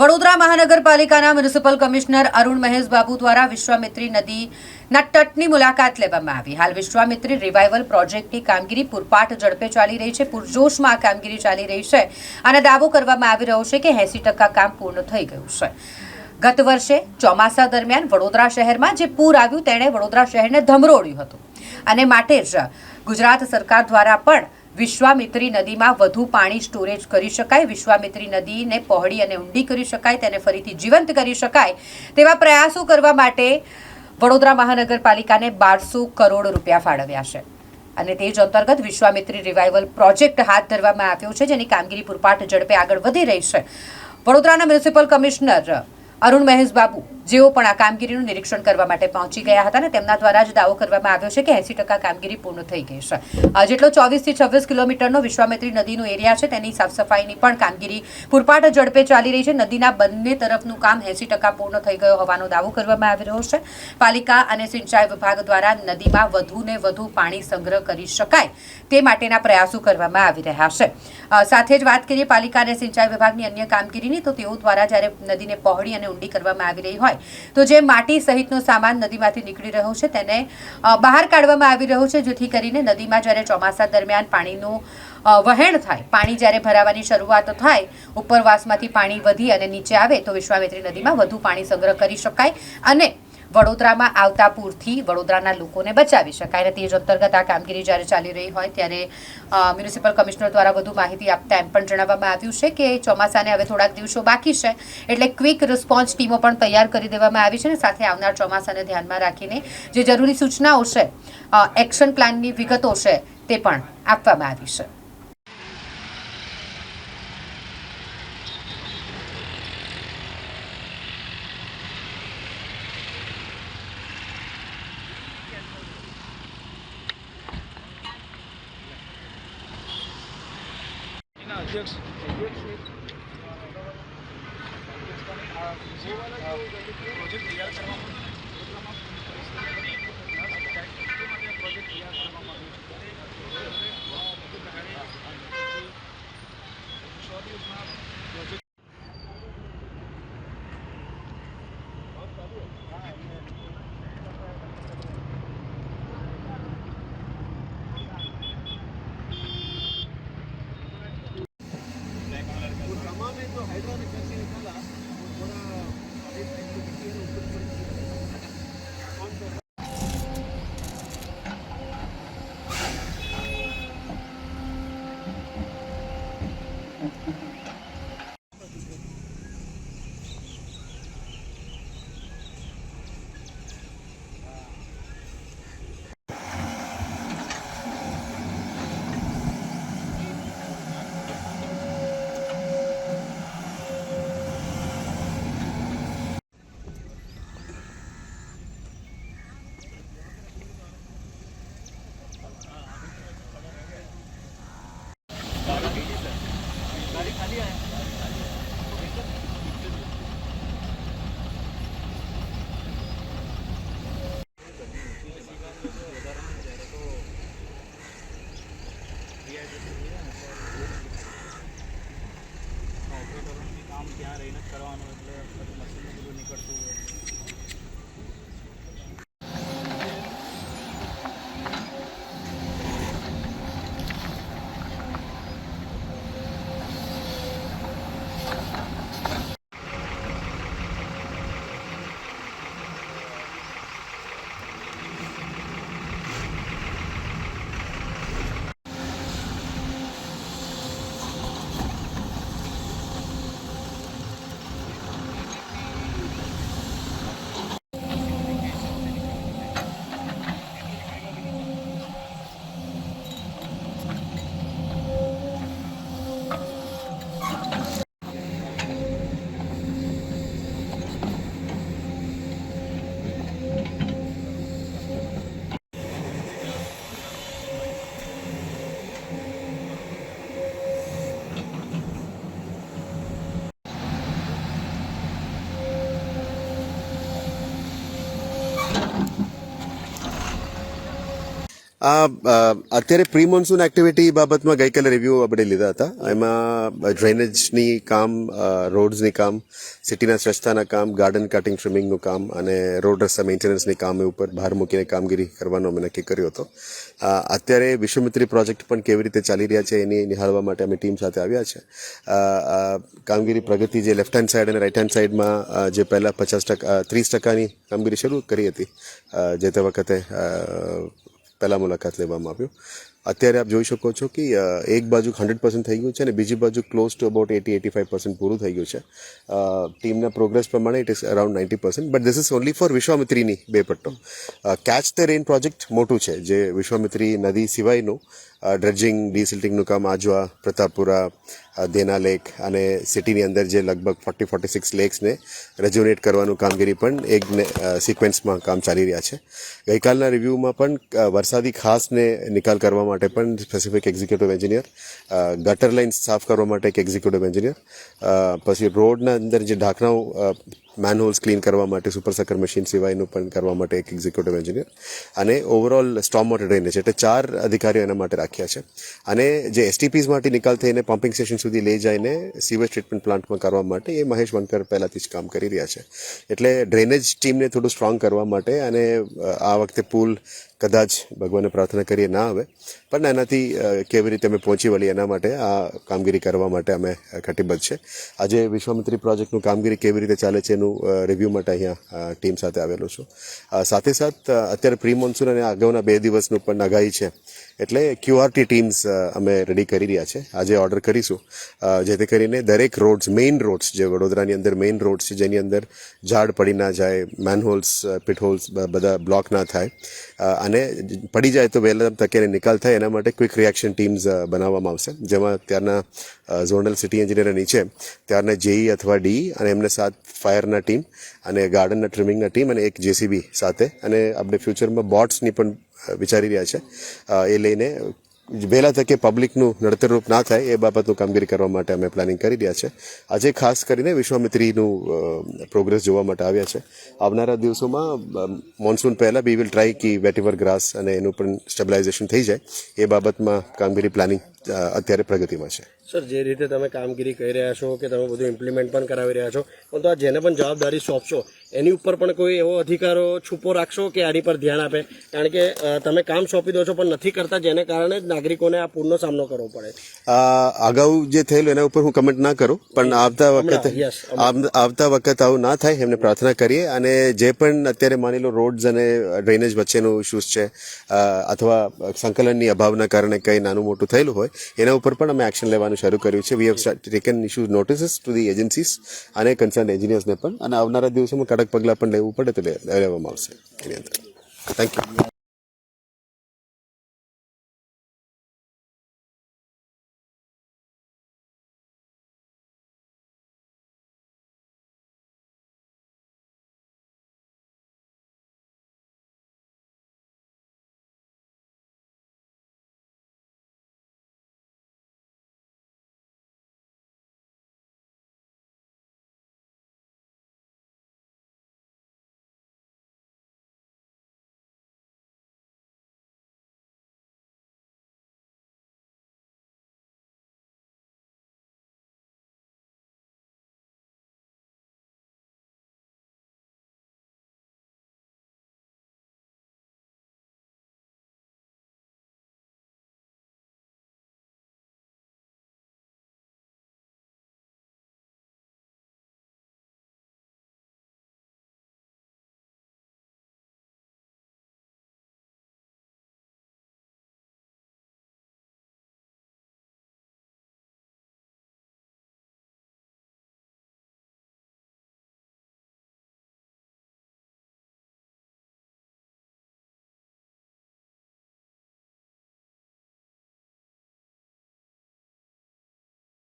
વડોદરા મહાનગરપાલિકાના municipal commissioner Arun Mahesh Babu દ્વારા વિશ્વામિત્રી નદીના તટની મુલાકાત લેવામાં આવી. હાલ વિશ્વામિત્રી રિવાઇવલ પ્રોજેક્ટની કામગીરી પૂરપાટ ઝડપે ચાલી રહી છે, પૂરજોશમાં આ કામગીરી ચાલી રહી છે અને દાવો કરવામાં આવી રહ્યો છે કે એંસી ટકા કામ પૂર્ણ થઈ ગયું છે. ગત વર્ષે ચોમાસા દરમિયાન વડોદરા શહેરમાં જે પૂર આવ્યું, તેણે વડોદરા શહેરને ધમરોળ્યું હતું. અને માટે જ ગુજરાત સરકાર દ્વારા પણ વિશ્વામિત્રી નદીમાં વધુ પાણી સ્ટોરેજ કરી શકાય, વિશ્વામિત્રી નદીને પહોળી અને ઊંડી કરી શકાય, તેને ફરીથી જીવંત કરી શકાય તેવા પ્રયાસો કરવા માટે વડોદરા મહાનગરપાલિકાને બારસો કરોડ રૂપિયા ફાળવ્યા છે. અને તે જ અંતર્ગત વિશ્વામિત્રી રિવાઇવલ પ્રોજેક્ટ હાથ ધરવામાં આવ્યો છે, જેની કામગીરી પૂરપાટ ઝડપે આગળ વધી રહી છે. વડોદરાના મ્યુનિસિપલ કમિશનર અરુણ મહેશ બાબુ જેઓ પણ આ કામગીરીનું નિરીક્ષણ કરવા માટે પહોંચી ગયા હતા અને તેમના દ્વારા જ દાવો કરવામાં આવ્યો છે કે એંસી ટકા કામગીરી પૂર્ણ થઈ ગઈ છે. જેટલો ચોવીસથી છવ્વીસ કિલોમીટરનો વિશ્વામિત્રી નદીનો એરિયા છે તેની સાફ સફાઈની પણ કામગીરી પૂરપાટ ઝડપે ચાલી રહી છે. નદીના બંને તરફનું કામ એંસી ટકા પૂર્ણ થઈ ગયો હોવાનો દાવો કરવામાં આવી રહ્યો છે. પાલિકા અને સિંચાઈ વિભાગ દ્વારા નદીમાં વધુને વધુ પાણી સંગ્રહ કરી શકાય તે માટેના પ્રયાસો કરવામાં આવી રહ્યા છે. સાથે જ વાત કરીએ પાલિકા અને સિંચાઈ વિભાગની અન્ય કામગીરીની તો તેઓ દ્વારા જ્યારે નદીને પહોળી અને ઊંડી કરવામાં આવી રહી હોય તો જે માટી સહિતનો સામાન નદીમાંથી નીકળી રહ્યો છે, તેને બહાર કાઢવામાં આવી રહ્યો છે, જેથી કરીને નદીમાં જ્યારે ચોમાસા દરમિયાન પાણીનું વહેણ થાય, પાણી જ્યારે ભરાવાની શરૂઆત થાય, ઉપરવાસમાંથી પાણી વધી અને નીચે આવે, તો વિશ્વામિત્રી નદીમાં વધુ પાણી સંગ્રહ કરી શકાય અને વડોદરામાં આવતા પૂરથી વડોદરાના લોકોને બચાવી શકાય અને તે જ અંતર્ગત આ કામગીરી જ્યારે ચાલી રહી હોય ત્યારે મ્યુનિસિપલ કમિશનર દ્વારા વધુ માહિતી આપતા એમ પણ જણાવવામાં આવ્યું છે કે ચોમાસાને હવે થોડાક દિવસો બાકી છે એટલે ક્વિક રિસ્પોન્સ ટીમો પણ તૈયાર કરી દેવામાં આવી છે અને સાથે આવનાર ચોમાસાને ધ્યાનમાં રાખીને જે જરૂરી સૂચનાઓ છે એક્શન પ્લાનની વિગતો છે તે પણ આપવામાં આવી છે. અધ્યક્ષ પ્રોજેક્ટ તૈયાર કરવામાં આ અત્યારે પ્રી મોન્સૂન એક્ટિવિટી બાબતમાં ગઈકાલે રિવ્યૂ આપણે લીધા હતા. એમાં ડ્રેનેજની કામ રોડ્સની કામ સિટીના સ્વચ્છતાના કામ ગાર્ડન કટિંગ ટ્રિમિંગનું કામ અને રોડ રસ્તા મેન્ટેનન્સની કામ ઉપર ભાર મૂકીને કામગીરી કરવાનો અમે નક્કી કર્યો હતો. અત્યારે વિશ્વમિત્રી પ્રોજેક્ટ પણ કેવી રીતે ચાલી રહ્યા છે એની નિહાળવા માટે અમે ટીમ સાથે આવ્યા છે. કામગીરી પ્રગતિ જે લેફ્ટ હેન્ડ સાઈડ અને રાઈટ હેન્ડ સાઈડમાં જે પહેલાં પચાસ ટકા ત્રીસ ટકાની કામગીરી શરૂ કરી હતી જે તે વખતે પહેલા મુલાકાત લેવામાં આવ્યું. અત્યારે આપ જોઈ શકો છો કે એક બાજુ હંડ્રેડ પર્સન્ટ થઈ ગયું છે અને બીજી બાજુ close to about eighty eighty five percent પૂરું થઈ ગયું છે. ટીમના પ્રોગ્રેસ પ્રમાણે it is around ninety percent but this is only for વિશ્વામિત્રીની બે પટ્ટો. કેચ ધ રેન પ્રોજેક્ટ મોટું છે, જે વિશ્વામિત્રી નદી સિવાયનું ડ્રેજિંગ ડિસિલ્ટિંગનું કામ આજવા, પ્રતાપપુરા દેના લેક અને સિટીની અંદર જે લગભગ ફોર્ટી ફોર્ટી સિક્સ લેક્સને રેજ્યુનેટ કરવાનું કામગીરી પણ એક સિક્વન્સમાં કામ ચાલી રહ્યા છે. ગઈકાલના રિવ્યૂમાં પણ વરસાદી ખાસને નિકાલ કરવા માટે પણ specific executive engineer gutter line સાફ કરવા માટે એક એક્ઝિક્યુટિવ એન્જિનિયર પછી રોડના અંદર જે ઢાંકણાઓ મેનહોલ્સ ક્લીન કરવા માટે સુપર સકર મશીન સિવાયનું પણ કરવા માટે એક એક્ઝિક્યુટિવ એન્જિનિયર અને ઓવરઓલ સ્ટોમ વોટર ડ્રેનેજ એટલે ચાર અધિકારીઓ એના માટે રાખ્યા છે. અને જે એસટીપીઝ માટે નિકાલ થઈને પમ્પિંગ સ્ટેશન સુધી લઈ જઈને સીવેજ ટ્રીટમેન્ટ પ્લાન્ટમાં કરવા માટે એ મહેશ વનકર પહેલાથી જ કામ કરી રહ્યા છે. એટલે ડ્રેનેજ ટીમને થોડું સ્ટ્રોંગ કરવા માટે અને આ વખતે પુલ કદાચ ભગવાનને પ્રાર્થના કરીએ ના આવે, પણ એનાથી કેવી રીતે અમે પહોંચી વળીએ એના માટે, આ કામગીરી કરવા માટે અમે કટિબદ્ધ છે. આજે વિશ્વામિત્રી પ્રોજેક્ટનું કામગીરી કેવી રીતે ચાલે છે એનું રિવ્યૂ માટે અહીંયા ટીમ સાથે આવેલો છું. સાથે સાથ અત્યારે પ્રી મોન્સૂન અને અગાઉના બે દિવસનું પણ આગાહી છે. એટલે ક્યુઆરટી ટીમ્સ અમે રેડી કરી રહ્યા છે. આજે ઓર્ડર કરીશું. જેથી કરીને દરેક રોડ્સ મેઇન રોડ્સ જે વડોદરાની અંદર મેઇન રોડ્સ છે, જેની અંદર ઝાડ પડી ના જાય મેનહોલ્સ પિટહોલ્સ બધા બ્લોક ના થાય અને પડી જાય તો વહેલા તકે નિકાલ થાય, એના માટે ક્વિક રિએક્શન ટીમ્સ બનાવવામાં આવશે. જેમાં ત્યારના ઝોનલ સિટી એન્જિનિયર નીચે ત્યારના જેઈ અથવા ડી અને એમને સાથ ફાયરના ટીમ અને ગાર્ડનના ટ્રીમિંગના ટીમ અને એક જેસીબી સાથે. અને આપણે ફ્યુચરમાં બોટ્સની પણ વિચારી રહ્યા છે. એ લઈને વહેલા તકે પબ્લિકનું નડતરરૂપ ના થાય એ બાબતનું કામગીરી કરવા માટે અમે પ્લાનિંગ કરી રહ્યા છે. આજે ખાસ કરીને વિશ્વામિત્રીનું પ્રોગ્રેસ જોવા માટે આવ્યા છે. આવનારા દિવસોમાં મોન્સૂન પહેલાં બી વિલ ટ્રાય કે વેટીવર ગ્રાસ અને એનું પણ સ્ટેબિલાઇઝેશન થઈ જાય. એ બાબતમાં કામગીરી પ્લાનિંગ અત્યારે પ્રગતિમાં છે. સર જે રીતે તમે કામગીરી કરી રહ્યા છો કે તમે બધું ઇમ્પ્લિમેન્ટ પણ કરાવી રહ્યા છો પણ તો આ જેને પણ જવાબદારી સોંપશો એની ઉપર પણ કોઈ એવો અધિકારો છુપો રાખશો કે આની પર ધ્યાન આપે? કારણ કે તમે કામ સોંપી દો છો પણ નથી કરતા જેને કારણે જ નાગરિકોને આ પૂરનો સામનો કરવો પડે. અગાઉ જે થયેલું એના ઉપર હું કમેન્ટ ના કરું પણ આવતા વખતે આવતા વખત આવું ના થાય એમને પ્રાર્થના કરીએ. અને જે પણ અત્યારે માની લો રોડ્સ અને ડ્રેનેજ વચ્ચેનું ઇશ્યુઝ છે અથવા સંકલનની અભાવના કારણે કંઈ નાનું મોટું થયેલું હોય એના ઉપર પણ અમે એક્શન લેવાનું શરૂ કર્યું છે. We have taken issue notices to the agencies અને કન્સર્ન એન્જિનિયર્સને પણ. અને આવનારા દિવસોમાં કડક પગલાં પણ લેવું પડે તો લેવામાં આવશે. એની અંદર. Thank you